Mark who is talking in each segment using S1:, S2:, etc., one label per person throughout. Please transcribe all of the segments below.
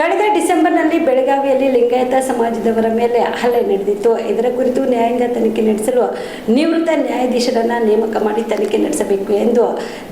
S1: ಕಳೆದ ಡಿಸೆಂಬರ್ನಲ್ಲಿ ಬೆಳಗಾವಿಯಲ್ಲಿ ಲಿಂಗಾಯತ ಸಮಾಜದವರ ಮೇಲೆ ಹಲ್ಲೆ ನಡೆದಿತ್ತು. ಇದರ ಕುರಿತು ನ್ಯಾಯಾಂಗ ತನಿಖೆ ನಡೆಸಲು ನಿವೃತ್ತ ನ್ಯಾಯಾಧೀಶರನ್ನ ನೇಮಕ ಮಾಡಿ ತನಿಖೆ ನಡೆಸಬೇಕು ಎಂದು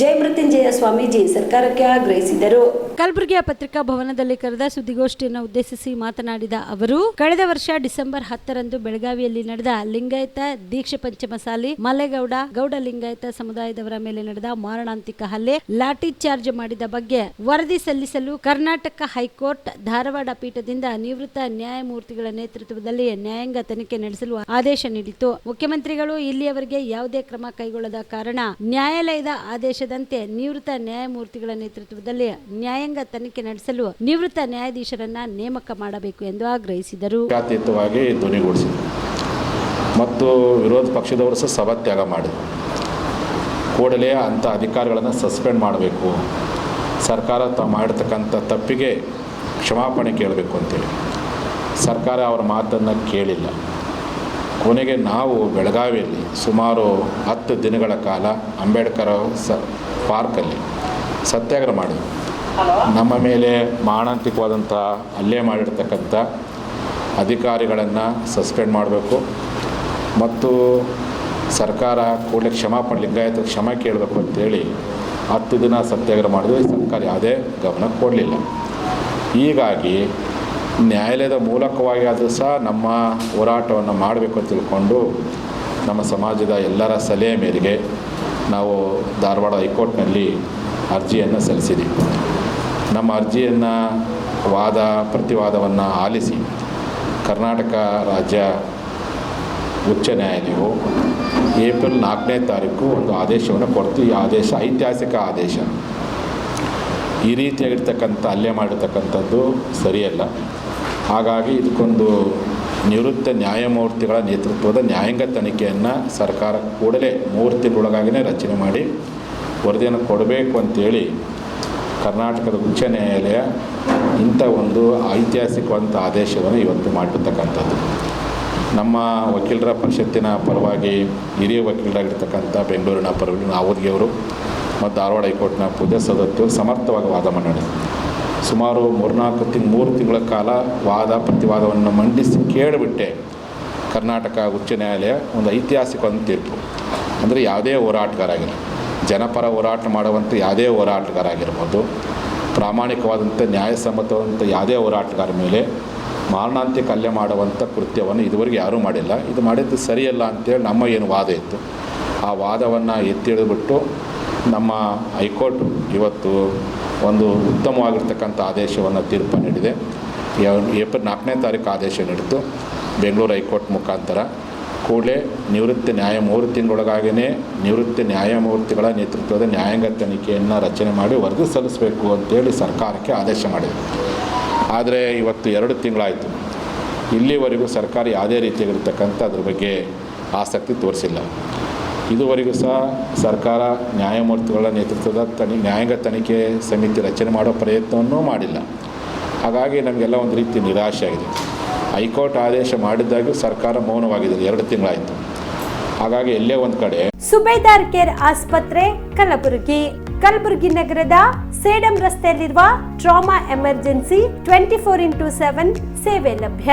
S1: ಜಯಮೃತ್ಯುಂಜಯ ಸ್ವಾಮೀಜಿ ಸರ್ಕಾರಕ್ಕೆ ಆಗ್ರಹಿಸಿದರು. ಕಲಬುರಗಿಯ ಪತ್ರಿಕಾ ಭವನದಲ್ಲಿ ಕರೆದ ಸುದ್ದಿಗೋಷ್ಠಿಯನ್ನು ಉದ್ದೇಶಿಸಿ ಮಾತನಾಡಿದ ಅವರು, ಕಳೆದ ವರ್ಷ ಡಿಸೆಂಬರ್ ಹತ್ತರಂದು ಬೆಳಗಾವಿಯಲ್ಲಿ ನಡೆದ ಲಿಂಗಾಯತ ದೀಕ್ಷೆ ಪಂಚಮಸಾಲಿ ಮಲೆಗೌಡ ಗೌಡ ಲಿಂಗಾಯತ ಸಮುದಾಯದವರ ಮೇಲೆ ನಡೆದ ಮಾರಣಾಂತಿಕ ಹಲ್ಲೆ, ಲಾಠಿ ಚಾರ್ಜ್ ಮಾಡಿದ ಬಗ್ಗೆ ವರದಿ ಸಲ್ಲಿಸಲು ಕರ್ನಾಟಕ ಹೈಕೋರ್ಟ್ ಧಾರವಾಡ ಪೀಠದಿಂದ ನಿವೃತ್ತ ನ್ಯಾಯಮೂರ್ತಿಗಳ ನೇತೃತ್ವದಲ್ಲಿ ನ್ಯಾಯಾಂಗ ತನಿಖೆ ನಡೆಸಲು ಆದೇಶ ನೀಡಿತು ಮುಖ್ಯಮಂತ್ರಿಗಳು ಇಲ್ಲಿಯವರೆಗೆ ಯಾವುದೇ ಕ್ರಮ ಕೈಗೊಳ್ಳದ ಕಾರಣ ನ್ಯಾಯಾಲಯದ ಆದೇಶದಂತೆ ನಿವೃತ್ತ ನ್ಯಾಯಮೂರ್ತಿಗಳ ನೇತೃತ್ವದಲ್ಲಿ ನ್ಯಾಯಾಂಗ ತನಿಖೆ ನಡೆಸಲು ನಿವೃತ್ತ ನ್ಯಾಯಾಧೀಶರನ್ನ ನೇಮಕ ಮಾಡಬೇಕು ಎಂದು ಆಗ್ರಹಿಸಿದರು.
S2: ಪಕ್ಷಾತೀತವಾಗಿ ಧ್ವನಿಗೂಡಿಸಿದರು. ಮತ್ತು ವಿರೋಧ ಪಕ್ಷದವರು ಸಹ ಸಭಾತ್ಯಾಗ ಮಾಡಿದರು. ಕೂಡಲೇ ಅಂಥ ಅಧಿಕಾರಿಗಳನ್ನು ಸಸ್ಪೆಂಡ್ ಮಾಡಬೇಕು. ಸರ್ಕಾರ ತ ಮಾಡಿರ್ತಕ್ಕಂಥ ತಪ್ಪಿಗೆ ಕ್ಷಮಾಪಣೆ ಕೇಳಬೇಕು ಅಂತೇಳಿ. ಸರ್ಕಾರ ಅವರ ಮಾತನ್ನು ಕೇಳಿಲ್ಲ. ಕೊನೆಗೆ ನಾವು ಬೆಳಗಾವಿಯಲ್ಲಿ ಸುಮಾರು ಹತ್ತು ದಿನಗಳ ಕಾಲ ಅಂಬೇಡ್ಕರ್ ಸ ಪಾರ್ಕಲ್ಲಿ ಸತ್ಯಾಗ್ರಹ ಮಾಡಿದ್ವಿ. ನಮ್ಮ ಮೇಲೆ ಮಾರಣಾಂತಿಕವಾದಂಥ ಹಲ್ಲೆ ಮಾಡಿರ್ತಕ್ಕಂಥ ಅಧಿಕಾರಿಗಳನ್ನು ಸಸ್ಪೆಂಡ್ ಮಾಡಬೇಕು. ಮತ್ತು ಸರ್ಕಾರ ಕೂಡಲೇ ಕ್ಷಮಾಪಣೆ ಲಿಂಗಾಯತ ಕ್ಷಮೆ ಕೇಳಬೇಕು ಅಂತೇಳಿ ಹತ್ತು ದಿನ ಸತ್ಯಾಗ್ರಹ ಮಾಡಿದ್ವಿ ಸರ್ಕಾರ ಯಾವುದೇ ಗಮನ ಕೊಡಲಿಲ್ಲ. ಹೀಗಾಗಿ ನ್ಯಾಯಾಲಯದ ಮೂಲಕವಾಗಿ ಆದರೂ ಸಹ ನಮ್ಮ ಹೋರಾಟವನ್ನು ಮಾಡಬೇಕು ಅಂತ ತಿಳ್ಕೊಂಡು ನಮ್ಮ ಸಮಾಜದ ಎಲ್ಲರ ಸಲಹೆ ಮೇರೆಗೆ ನಾವು ಧಾರವಾಡ ಹೈಕೋರ್ಟ್ನಲ್ಲಿ ಅರ್ಜಿಯನ್ನು ಸಲ್ಲಿಸಿದ್ದೀವಿ. ನಮ್ಮ ಅರ್ಜಿಯನ್ನು ವಾದ, ಪ್ರತಿವಾದವನ್ನು ಆಲಿಸಿ ಕರ್ನಾಟಕ ರಾಜ್ಯ ಉಚ್ಚ ನ್ಯಾಯಾಲಯವು ಏಪ್ರಿಲ್ ನಾಲ್ಕನೇ ತಾರೀಕು ಒಂದು ಆದೇಶವನ್ನು ಕೊಡ್ತು. ಈ ಆದೇಶ ಐತಿಹಾಸಿಕ ಆದೇಶ. ಈ ರೀತಿಯಾಗಿರ್ತಕ್ಕಂಥ ಹಲ್ಲೆ ಮಾಡಿರ್ತಕ್ಕಂಥದ್ದು ಸರಿಯಲ್ಲ. ಹಾಗಾಗಿ ಇದಕ್ಕೊಂದು ನಿವೃತ್ತ ನ್ಯಾಯಮೂರ್ತಿಗಳ ನೇತೃತ್ವದ ನ್ಯಾಯಾಂಗ ತನಿಖೆಯನ್ನು ಸರ್ಕಾರ ಕೂಡಲೇ ಮೂರು ತಿಂಗಳೊಳಗಾಗಿಯೇ ರಚನೆ ಮಾಡಿ ವರದಿಯನ್ನು ಕೊಡಬೇಕು ಅಂತೇಳಿ ಕರ್ನಾಟಕದ ಉಚ್ಚ ನ್ಯಾಯಾಲಯ ಇಂಥ ಒಂದು ಐತಿಹಾಸಿಕವಂಥ ಆದೇಶವನ್ನು ಇವತ್ತು ಮಾಡಿರ್ತಕ್ಕಂಥದ್ದು. ನಮ್ಮ ವಕೀಲರ ಪರಿಷತ್ತಿನ ಪರವಾಗಿ ಹಿರಿಯ ವಕೀಲರಾಗಿರ್ತಕ್ಕಂಥ ಬೆಂಗಳೂರಿನ ಪರವಾಗಿ ನಾವೂದಿಗೆಯವರು ಮತ್ತು ಧಾರವಾಡ ಹೈಕೋರ್ಟ್ನ ಪೂಜೆ ಸದಸ್ಯರು ಸಮರ್ಥವಾಗಿ ವಾದ ಮಂಡನೆ. ಸುಮಾರು ಮೂರ್ನಾಲ್ಕು ತಿಂಗ್, ಮೂರು ತಿಂಗಳ ಕಾಲ ವಾದ, ಪ್ರತಿವಾದವನ್ನು ಮಂಡಿಸಿ ಕೇಳಿಬಿಟ್ಟೆ ಕರ್ನಾಟಕ ಉಚ್ಚ ನ್ಯಾಯಾಲಯ ಒಂದು ಐತಿಹಾಸಿಕ ತೀರ್ಪು. ಅಂದರೆ ಯಾವುದೇ ಹೋರಾಟಗಾರ ಆಗಿರಲಿ ಜನಪರ ಹೋರಾಟ ಮಾಡುವಂಥ ಯಾವುದೇ ಹೋರಾಟಗಾರಾಗಿರ್ಬೋದು ಪ್ರಾಮಾಣಿಕವಾದಂಥ ನ್ಯಾಯಸಮ್ಮತವಾದಂಥ ಯಾವುದೇ ಹೋರಾಟಗಾರ ಮೇಲೆ ಮಾರಣಾಂತಿಕ ಹಲ್ಲೆ ಮಾಡುವಂಥ ಕೃತ್ಯವನ್ನು ಇದುವರೆಗೆ ಯಾರೂ ಮಾಡಿಲ್ಲ. ಇದು ಮಾಡಿದ್ದು ಸರಿಯಲ್ಲ ಅಂತೇಳಿ ನಮ್ಮ ಏನು ವಾದ ಇತ್ತು. ಆ ವಾದವನ್ನು ಎತ್ತಿ ಹಿಡಿದ್ಬಿಟ್ಟು ನಮ್ಮ ಹೈಕೋರ್ಟ್ ಇವತ್ತು ಒಂದು ಉತ್ತಮವಾಗಿರ್ತಕ್ಕಂಥ ಆದೇಶವನ್ನು ತೀರ್ಪು ನೀಡಿದೆ. ಏಪ್ರಿಲ್ ನಾಲ್ಕನೇ ತಾರೀಕು ಆದೇಶ ನೀಡಿತು ಬೆಂಗಳೂರು ಹೈಕೋರ್ಟ್ ಮುಖಾಂತರ. ಕೂಡಲೇ ನಿವೃತ್ತ ನ್ಯಾಯಮೂರ್ತಿಗಳೊಳಗಾಗಿಯೇ ನಿವೃತ್ತ ನ್ಯಾಯಮೂರ್ತಿಗಳ ನೇತೃತ್ವದ ನ್ಯಾಯಾಂಗ ತನಿಖೆಯನ್ನು ರಚನೆ ಮಾಡಿ ವರದಿ ಸಲ್ಲಿಸಬೇಕು ಅಂತೇಳಿ ಸರ್ಕಾರಕ್ಕೆ ಆದೇಶ ಮಾಡಿದೆ. ಆದರೆ ಇವತ್ತು ಎರಡು ತಿಂಗಳಾಯಿತು. ಇಲ್ಲಿವರೆಗೂ ಸರ್ಕಾರ ಯಾವುದೇ ರೀತಿಯಾಗಿರ್ತಕ್ಕಂಥ ಅದ್ರ ಬಗ್ಗೆ ಆಸಕ್ತಿ ತೋರಿಸಿಲ್ಲ. ಇದುವರೆಗೂ ಸಹ ಸರ್ಕಾರ ನ್ಯಾಯಮೂರ್ತಿಗಳ ನೇತೃತ್ವದ ತನಿ, ನ್ಯಾಯಾಂಗ ತನಿಖೆ ಸಮಿತಿ ರಚನೆ ಮಾಡೋ ಪ್ರಯತ್ನವನ್ನೂ ಮಾಡಿಲ್ಲ. ಹಾಗಾಗಿ ನಮಗೆಲ್ಲ ಒಂದು ರೀತಿ ನಿರಾಶೆ ಆಗಿದೆ ಹೈಕೋರ್ಟ್ ಆದೇಶ ಮಾಡಿದ್ದಾಗ ಸರ್ಕಾರ ಮೌನವಾಗಿದೆ, ಎರಡು ತಿಂಗಳಾಯಿತು. ಹಾಗಾಗಿ ಎಲ್ಲೇ ಒಂದು ಕಡೆ
S1: ಸುಬೇದಾರ್ ಕೇರ್ ಆಸ್ಪತ್ರೆ, ಕಲಬುರಗಿ. ಕಲಬುರಗಿ ನಗರದ ಸೇಡಂ ರಸ್ತೆಯಲ್ಲಿರುವ trauma emergency twenty four into seven ಸೇವೆ ಲಭ್ಯ.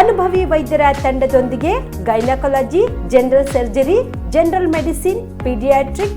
S1: ಅನುಭವಿ ವೈದ್ಯರ ತಂಡದೊಂದಿಗೆ gynaecology, general surgery, general medicine, paediatric